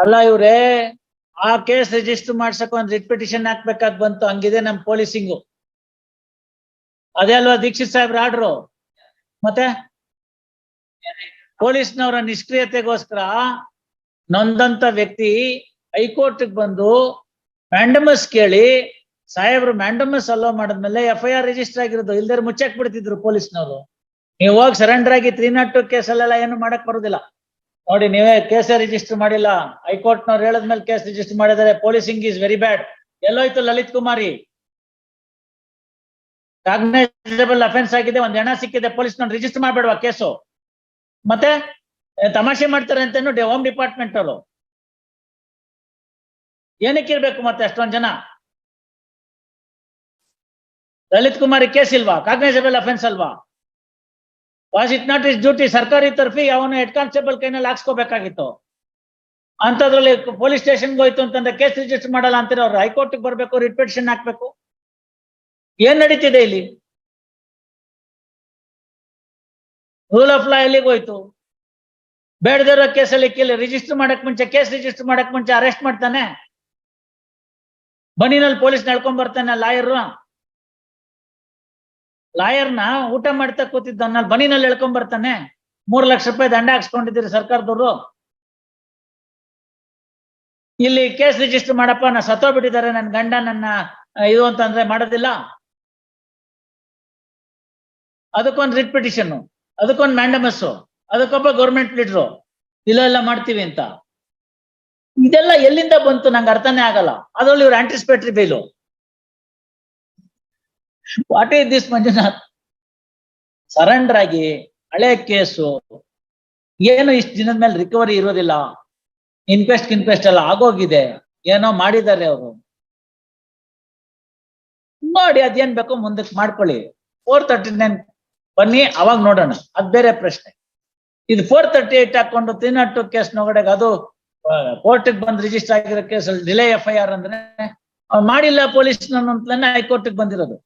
ಅಲ್ಲ ಇವ್ರೇ, ಆ ಕೇಸ್ ರಿಜಿಸ್ಟರ್ ಮಾಡ್ಸಕ್ ಒಂದ್ ರಿಟ್ ಪಿಟಿಷನ್ ಹಾಕ್ಬೇಕಾಗ್ ಬಂತು. ಹಂಗಿದೆ ನಮ್ ಪೊಲೀಸಿಂಗು ಅದೇ ಅಲ್ವಾ ದೀಕ್ಷಿತ್ ಸಾಹೇಬ್ರ ಆರ್ಡ್ರು ಮತ್ತೆ? ಪೊಲೀಸ್ನವರ ನಿಷ್ಕ್ರಿಯತೆಗೋಸ್ಕರ ನೊಂದಂತ ವ್ಯಕ್ತಿ ಹೈಕೋರ್ಟ್ ಬಂದು ಮ್ಯಾಂಡಮಸ್ ಕೇಳಿ, ಸಾಹೇಬ್ರು ಮ್ಯಾಂಡಮಸ್ ಅಲೋ ಮಾಡಿದ್ಮೇಲೆ ಎಫ್ ಐ ಆರ್ ರಿಜಿಸ್ಟರ್ ಆಗಿರೋದು. ಇಲ್ದೇ ಮುಚ್ಚಾಕ್ ಬಿಡ್ತಿದ್ರು ಪೊಲೀಸ್ನವರು. ನೀವು ಹೋಗಿ ಸರೆಂಡರ್ ಆಗಿ ತ್ರೀ ನಾಟ್ ಟು ಕೇಸಲ್ಲೆಲ್ಲ ಏನು ಮಾಡಕ್ ಬರುದಿಲ್ಲ. ನೋಡಿ, ನೀವೇ ಕೇಸ್ ರಿಜಿಸ್ಟರ್ ಮಾಡಿಲ್ಲ. ಹೈಕೋರ್ಟ್ ನವ್ರು ಹೇಳದ್ಮೇಲೆ ಕೇಸ್ ರಿಜಿಸ್ಟರ್ ಮಾಡಿದ್ದಾರೆ. ಪೊಲೀಸಿಂಗ್ ಈಸ್ ವೆರಿ ಬ್ಯಾಡ್ ಎಲ್ಲೋಯ್ತು ಲಲಿತ್ ಕುಮಾರಿ? ಕಾಗ್ನೈಸಬಲ್ ಅಫೆನ್ಸ್ ಆಗಿದೆ. ಒಂದ್ ಹೆಣ ಸಿಕ್ಕಿದೆ. ಪೊಲೀಸ್ ನವ್ರು ರಿಜಿಸ್ಟರ್ ಮಾಡ್ಬೇಡವಾ ಕೇಸು? ಮತ್ತೆ ತಮಾಷೆ ಮಾಡ್ತಾರೆ ಅಂತೇನು ಹೋಮ್ ಡಿಪಾರ್ಟ್ಮೆಂಟ್ ಅವರು? ಏನಕ್ಕೆ ಇರ್ಬೇಕು ಮತ್ತೆ ಅಷ್ಟೊಂದ್ ಜನ? ಲಲಿತ್ ಕುಮಾರಿ ಕೇಸ್ ಇಲ್ವಾ? ಕಾಗ್ನೈಸಬಲ್ ಅಫೆನ್ಸ್ ಅಲ್ವಾ? Was it not his duty ಸರ್ಕಾರಿ ತರಫಿ ಅವನು ಹೆಡ್ ಕಾನ್ಸ್ಟೇಬಲ್ ಕೈನಲ್ಲಿ ಹಾಕ್ಸ್ಕೋಬೇಕಾಗಿತ್ತು. ಅಂತದ್ರಲ್ಲಿ ಪೊಲೀಸ್ ಸ್ಟೇಷನ್ಗೆ ಹೋಯ್ತು ಅಂತಂದ್ರೆ ಕೇಸ್ ರಿಜಿಸ್ಟರ್ ಮಾಡಲ್ಲ ಅಂತೀರ ಅವ್ರು? ಹೈಕೋರ್ಟ್ ಬರಬೇಕು ರಿಟ್ ಪಿಟಿಷನ್ ಹಾಕ್ಬೇಕು. ಏನ್ ನಡೀತಿದೆ ಇಲ್ಲಿ? ರೂಲ್ ಆಫ್ ಲಾ ಎಲ್ಲಿಗೆ ಹೋಯ್ತು? ಬೇಡದಿರೋ ಕೇಸಲ್ಲಿ ಕೇಳಿ ರಿಜಿಸ್ಟರ್ ಮಾಡಕ್ ಮುಂಚೆ, ಕೇಸ್ ರಿಜಿಸ್ಟರ್ ಮಾಡಕ್ ಮುಂಚೆ ಅರೆಸ್ಟ್ ಮಾಡ್ತಾನೆ? ಬನ್ನಿನಲ್ಲಿ ಪೊಲೀಸ್ ನಡ್ಕೊಂಡ್ ಬರ್ತಾನೆ ಲಾಯರ್ ಲಾಯರ್ನ ಊಟ ಮಾಡ್ತಾ ಕೂತಿದ್ದವನಲ್ಲಿ ಬನಿನಲ್ಲಿ ಎಳ್ಕೊಂಡ್ ಬರ್ತಾನೆ. ಮೂರ್ ಲಕ್ಷ ರೂಪಾಯಿ ದಂಡ ಹಾಕ್ಸ್ಕೊಂಡಿದ್ದೀರಿ ಸರ್ಕಾರದವರು. ಇಲ್ಲಿ ಕೇಸ್ ರಿಜಿಸ್ಟರ್ ಮಾಡಪ್ಪ, ನಾ ಸತ್ತೋಗ್ಬಿಟ್ಟಿದ್ದಾರೆ ನನ್ನ ಗಂಡ ನನ್ನ ಇದು ಅಂತಂದ್ರೆ ಮಾಡೋದಿಲ್ಲ. ಅದಕ್ಕೊಂದು ರಿಟ್ ಪಿಟಿಷನ್ ಅದಕ್ಕೊಂದು ಮ್ಯಾಂಡಮಸ್ ಅದಕ್ಕೊಬ್ಬ ಗೌರ್ಮೆಂಟ್ ಲೀಡ್ರು ಇಲ್ಲ ಎಲ್ಲ ಮಾಡ್ತೀವಿ ಅಂತ. ಇದೆಲ್ಲ ಎಲ್ಲಿಂದ ಬಂತು ನಂಗೆ ಅರ್ಥನೇ ಆಗಲ್ಲ. ಅದ್ರಲ್ಲಿ ಇವ್ರು anticipatory bail what is this Manjunath? Surrender ಆಗಿ ಹಳೆ ಕೇಸು. ಏನು ಇಷ್ಟು ದಿನದ ಮೇಲೆ ರಿಕವರಿ ಇರೋದಿಲ್ಲ. ಇನ್ಕ್ವೆಸ್ಟ್ ಇನ್ಕ್ವೆಸ್ಟ್ ಎಲ್ಲ ಆಗೋಗಿದೆ. ಏನೋ ಮಾಡಿದ್ದಾರೆ ಅವರು. ನೋಡಿ, ಅದೇನ್ ಬೇಕೋ ಮುಂದಕ್ಕೆ ಮಾಡ್ಕೊಳ್ಳಿ. ಫೋರ್ ತರ್ಟಿ ನೈನ್ ಬನ್ನಿ, ಅವಾಗ ನೋಡೋಣ. ಅದ್ ಬೇರೆ ಪ್ರಶ್ನೆ. ಇದು ಫೋರ್ ತರ್ಟಿ ಏಟ್ ಹಾಕೊಂಡು ತಿನ್ನಟ್ಟು ಕೇಸ್ ನೊಗಡೆಗೆ ಅದು ಕೋರ್ಟಿಗೆ ಬಂದ್ ರಿಜಿಸ್ಟರ್ ಆಗಿರೋ ಕೇಸಲ್ಲಿ ಡಿಲೇ ಎಫ್ ಐ ಆರ್ ಅಂದ್ರೆ ಅವ್ರು ಮಾಡಿಲ್ಲ ಪೊಲೀಸ್ ಅಂತಲೇ ಹೈಕೋರ್ಟ್ ಬಂದಿರೋದು.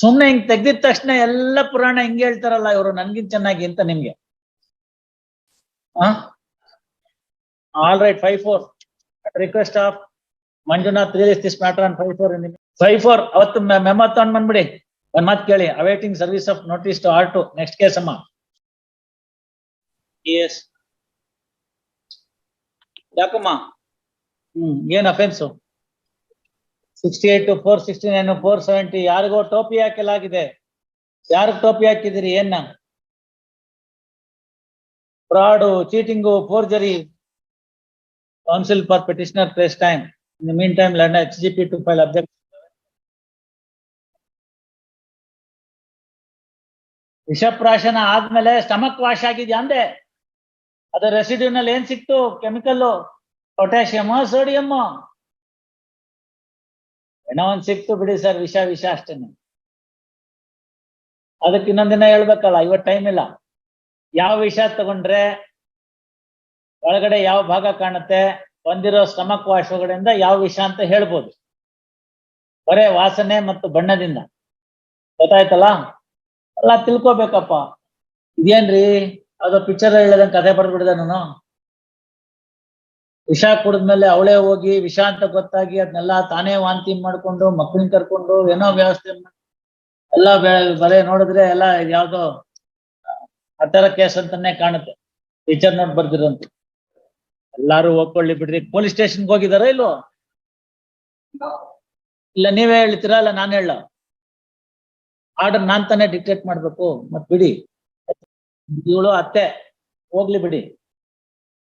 ಸುಮ್ನೆ ಹಿಂಗ್ ತೆಗ್ದಿದ ತಕ್ಷಣ ಎಲ್ಲ ಪುರಾಣ ಹಿಂಗೆ ಹೇಳ್ತಾರಲ್ಲ ಇವರು, ನನ್ಗಿಂತ ಚೆನ್ನಾಗಿ ಅಂತ ನಿಮ್ಗೆ? All right five four request of Manjunath release this matter on five four five four ಅವತ್ತು ಮೆಮ್ಮ ತಗೊಂಡ್ ಬಂದ್ಬಿಡಿ. ಒಂದ್ ಮಾತು ಕೇಳಿ. Awaiting service of notice to R two next case ಅಮ್ಮ. ಎಸ್ ಯಾಕಮ್ಮ? ಹ್ಮ್, ಏನ್ offence sixty eight four sixty nine four seventy ಯಾರಿಗೋ ಟೋಪಿ ಹಾಕಲಾಗಿದೆ. ಯಾರಿಗ ಟೋಪಿ ಹಾಕಿದಿರಿ, ಏನ fraud, cheating, forgery counsel for petitioner place time in mean time London H G P to file object ವಿಷಪ್ರಾಶನ ಆದ್ಮೇಲೆ ಸ್ಟಮಕ್ ವಾಶ್ ಆಗಿದ್ಯಾ ಅಂದೆ? ಅದರ ರೆಸಿಡ್ಯೂನಲ್ಲಿ ಏನ್ ಸಿಕ್ತು? ಕೆಮಿಕಲ್ ಪೊಟ್ಯಾಷಿಯಮ್ ಸೋಡಿಯಮ್ ಏನೋ ಒಂದ್ ಸಿಕ್ತು ಬಿಡಿ ಸರ್, ವಿಷ ವಿಷ ಅಷ್ಟೇನೆ ಅದಕ್ಕೆ ಇನ್ನೊಂದಿನ ಹೇಳ್ಬೇಕಲ್ಲ ಇವತ್ ಟೈಮ್ ಇಲ್ಲ. ಯಾವ ವಿಷ ತಗೊಂಡ್ರೆ ಒಳಗಡೆ ಯಾವ ಭಾಗ ಕಾಣುತ್ತೆ, ಬಂದಿರೋ ಸ್ಟಮಕ್ ವಾಶಗಳಿಂದ ಯಾವ ವಿಷ ಅಂತ ಹೇಳ್ಬೋದು. ಬರೇ ವಾಸನೆ ಮತ್ತು ಬಣ್ಣದಿಂದ. ಗೊತ್ತಾಯ್ತಲ್ಲ? ಎಲ್ಲ ತಿಳ್ಕೊಬೇಕಪ್ಪ. ಇದೇನ್ರಿ? ಅದು ಪಿಕ್ಚರ್ ಹೇಳಿದಂಗೆ ಕಥೆ ಬರ್ಬಿಡ್ದೆ ನಾನು. ವಿಷ ಕುಡಿದ್ಮೇಲೆ ಅವಳೇ ಹೋಗಿ ವಿಷ ಅಂತ ಗೊತ್ತಾಗಿ ಅದನ್ನೆಲ್ಲ ತಾನೇ ವಾಂತಿ ಮಾಡ್ಕೊಂಡು ಮಕ್ಕಳನ್ನ ಕರ್ಕೊಂಡು, ಏನೋ ವ್ಯವಸ್ಥೆ ಎಲ್ಲ ಬೆ- ಬರೇ ನೋಡಿದ್ರೆ ಎಲ್ಲ ಯಾವ್ದೋ ಹತ್ತರ ಕೇಸ್ ಅಂತಾನೆ ಕಾಣುತ್ತೆ. ಟೀಚರ್ ನೋಡ್ ಬರ್ದಿರಂತ. ಎಲ್ಲಾರು ಹೋಗ್ಕೊಳ್ಳಿ ಬಿಡ್ರಿ. ಪೊಲೀಸ್ ಸ್ಟೇಷನ್ಗೆ ಹೋಗಿದಾರ ಇಲ್ವೋ? ಇಲ್ಲ, ನೀವೇ ಹೇಳ್ತೀರಾ? ಇಲ್ಲ, ನಾನು ಹೇಳ ಆರ್ಡರ್ ನಾನ್ ತಾನೇ ಡಿಕ್ಟೇಟ್ ಮಾಡ್ಬೇಕು. ಮತ್ ಬಿಡಿ. ಇವಳು ಅತ್ತೆ. ಹೋಗ್ಲಿ ಬಿಡಿ.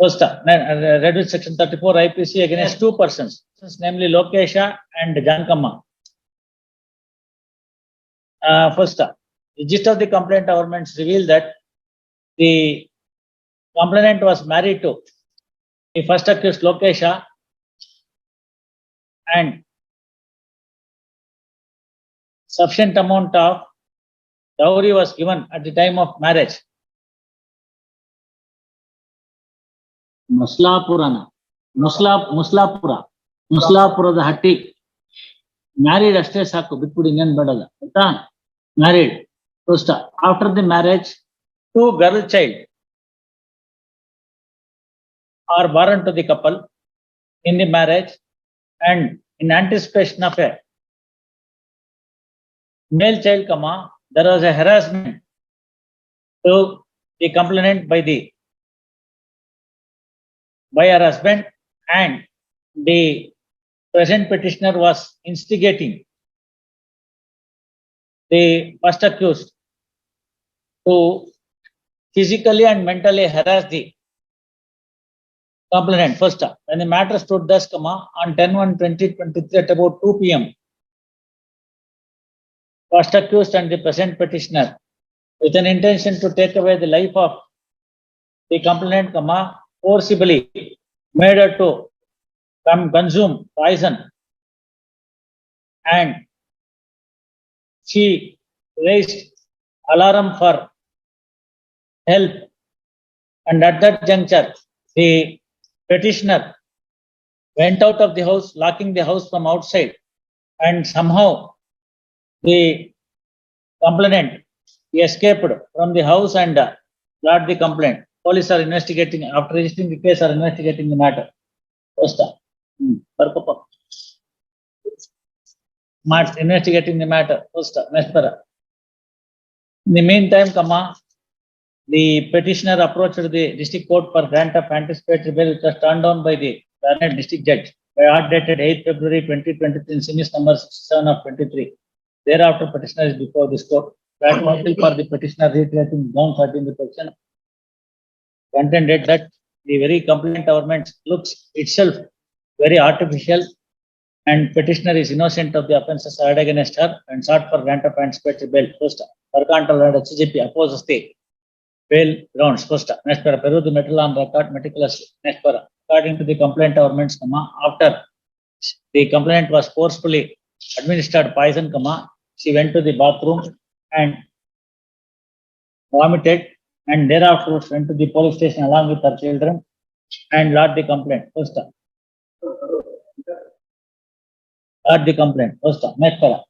First, uh, read with section thirty-four IPC against two persons, namely Lokesha and Jankamma. Uh, first, uh, the gist of the complaint governments reveal that the complainant was married to The first accused Lokesha and sufficient amount of dowry was given at the time of marriage. ಮುಸ್ಲಾಪುರನ ಮುಸ್ಲಾ ಮುಸ್ಲಾಪುರ ಮುಸ್ಲಾಪುರದ Hatti married ಅಷ್ಟೇ ಸಾಕು ಬಿಟ್ಬಿಡಿ ಇನ್ನೇನ್ ಬೇಡಲ್ಲ ಆಯ್ತಾ married first after the marriage to girl child are born to the couple in the marriage and in anticipation of a male child comma there was a harassment to the complainant by the by her husband and the present petitioner was instigating the first accused to physically and mentally harass the complainant. First when the matter stood thus comma on 10 1 2023 at about 2 p.m first accused and the present petitioner with an intention to take away the life of the complainant, comma, forcibly made her to come consume poison. And she raised alarm for help. And at that juncture, the petitioner went out of the house, locking the house from outside. And somehow the complainant escaped from the house and lodged the complaint police are investigating, after registering the case, are investigating the matter. First, hmm. March investigating the matter. First, Mespara. In the meantime, comma, the petitioner approached the district court for grant of anticipatory bail, which was turned down by the Planet district judge by art dated 8 February 2023 in series number 67 of 23. Thereafter, petitioner is before this court. That motive for the petitioner reiterating down 13 the petition Contended that the very complaint government looks itself very artificial. And petitioner is innocent of the offences heard against her and sought for grant of anticipatory bail. First, Mercantile and HGP opposes the bail grounds. First, next para, Peru the metal on record meticulously. Next para, according to the complaint government's comma, after the complaint was forcefully administered poison, comma, she went to the bathroom and vomited and thereafter went to the police station along with her children and lodged the complaint. First. time. Lodged the complaint. First. Para.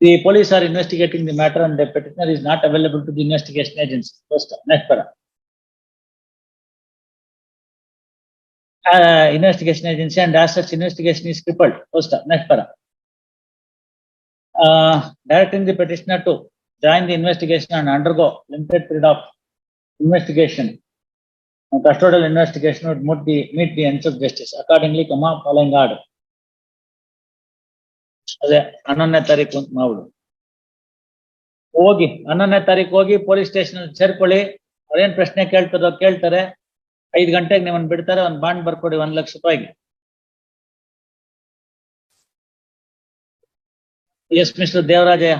The police are investigating the matter and the petitioner is not available to the investigation agency. First. time. Next para. Uh, investigation agency and as such investigation is crippled. First. time. Next para. uh, directing the petitioner to join the investigation and undergo limited period of investigation. And Custodial investigation would meet the, meet the ends of justice accordingly, comma, following order. ಅದೇ ಹನ್ನೊಂದನೇ ತಾರೀಕು ಅಂತ ಮಾಡ್ಬಿಡು ಹೋಗಿ ಹನ್ನೊಂದನೇ ತಾರೀಕು ಹೋಗಿ police station ಸೇರ್ಕೊಳ್ಳಿ ಅವ್ರೇನ್ ಪ್ರಶ್ನೆ ಕೇಳ್ತಾರೋ ಕೇಳ್ತಾರೆ ಐದ್ ಗಂಟೆಗೆ ನಿಮ್ಮನ್ನ ಬಿಡ್ತಾರೆ ಒಂದ್ ಬಾಂಡ್ ಬರ್ಕೊಡಿ ಒಂದ್ ಲಕ್ಷ ರೂಪಾಯಿಗೆ ಎಸ್ ಮಿಸ್ಟರ್ ದೇವರಾಜಯ್ಯ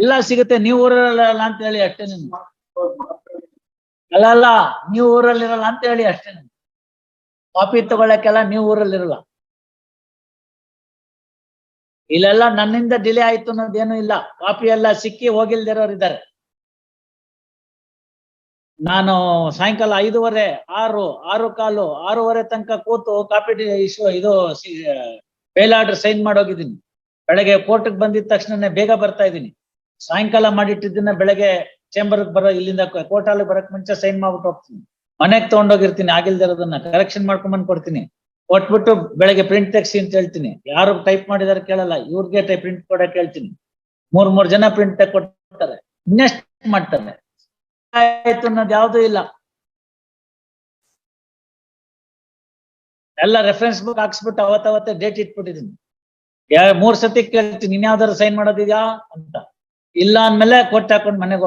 ಎಲ್ಲ ಸಿಗುತ್ತೆ. ನೀವು ಊರಲ್ಲ ಅಂತ ಹೇಳಿ ಅಷ್ಟೇ ನಿಮ್ಗೆ. ಅಲ್ಲ ಅಲ್ಲ, ನೀವು ಊರಲ್ಲಿರಲ್ಲ ಅಂತ ಹೇಳಿ ಅಷ್ಟೇ ನಿಮ್ಗೆ. ಕಾಪಿ ತಗೊಳ್ಳಕ್ಕೆಲ್ಲ ನೀವು ಊರಲ್ಲಿರಲ್ಲ. ಇಲ್ಲೆಲ್ಲ ನನ್ನಿಂದ ಡಿಲೇ ಆಯ್ತು ಅನ್ನೋದೇನು ಇಲ್ಲ. ಕಾಪಿ ಎಲ್ಲ ಸಿಕ್ಕಿ ಹೋಗಿಲ್ದಿರೋರು ಇದ್ದಾರೆ. ನಾನು ಸಾಯಂಕಾಲ ಐದೂವರೆ, ಆರು ಆರು ಕಾಲು, ಆರೂವರೆ ತನಕ ಕೂತು ಕಾಪಿ ಇಶ್ಯೂ ಇದು ಬೇಲ್ ಆರ್ಡರ್ ಸೈನ್ ಮಾಡೋಗಿದ್ದೀನಿ. ಬೆಳಗ್ಗೆ ಕೋರ್ಟ್ಗೆ ಬಂದಿದ ತಕ್ಷಣನೇ ಬೇಗ ಬರ್ತಾ ಇದ್ದೀನಿ. ಸಾಯಂಕಾಲ ಮಾಡಿಟ್ಟಿದ್ದನ್ನ ಬೆಳಗ್ಗೆ ಚೇಂಬರ್ ಬರೋ ಇಲ್ಲಿಂದ ಕೋರ್ಟ್ ಅಲ್ಲಿ ಬರಕ್ ಮುಂಚೆ ಸೈನ್ ಮಾಡ್ಬಿಟ್ಟು ಹೋಗ್ತೀನಿ. ಮನೆಗ್ ತಗೊಂಡೋಗಿರ್ತೀನಿ ಆಗಿಲ್ದಿರೋದನ್ನ ಕರೆಕ್ಷನ್ ಮಾಡ್ಕೊಂಡ್ ಕೊಡ್ತೀನಿ ಕೊಟ್ಬಿಟ್ಟು ಬೆಳಗ್ಗೆ ಪ್ರಿಂಟ್ ತೆಗ್ಸಿ ಅಂತ ಹೇಳ್ತೀನಿ. ಯಾರು ಟೈಪ್ ಮಾಡಿದಾರೆ ಕೇಳಲ್ಲ, ಇವ್ರಿಗೆ ಟೈಪ್ ಪ್ರಿಂಟ್ ಕೊಡಕ್ ಹೇಳ್ತೀನಿ ಮೂರ್ ಮೂರ್ ಜನ ಪ್ರಿಂಟ್ ತೆಗ್ ಕೊಡ್ತಾರೆ. ಇನ್ನೆಸ್ಟ್ ಮಾಡ್ತಾರೆ? ಆಯ್ತು ಅನ್ನೋದು ಯಾವ್ದು ಇಲ್ಲ. ಎಲ್ಲ ರೆಫರೆನ್ಸ್ ಬುಕ್ ಹಾಕ್ಸ್ಬಿಟ್ಟು ಅವತ್ತವತ್ತೇ ಡೇಟ್ ಇಟ್ಬಿಟ್ಟಿದೀನಿ ಮೂರ್ ಸತಿ ಕೇಳ್ತೀನಿ ಇನ್ಯಾವ್ದಾರು ಸೈನ್ ಮಾಡೋದಿದ್ಯಾ ಅಂತ. ಇಲ್ಲ ಅಂದ್ಮೇಲೆ ಕೊಟ್ಟು ಹಾಕೊಂಡು ಮನೆಗೆ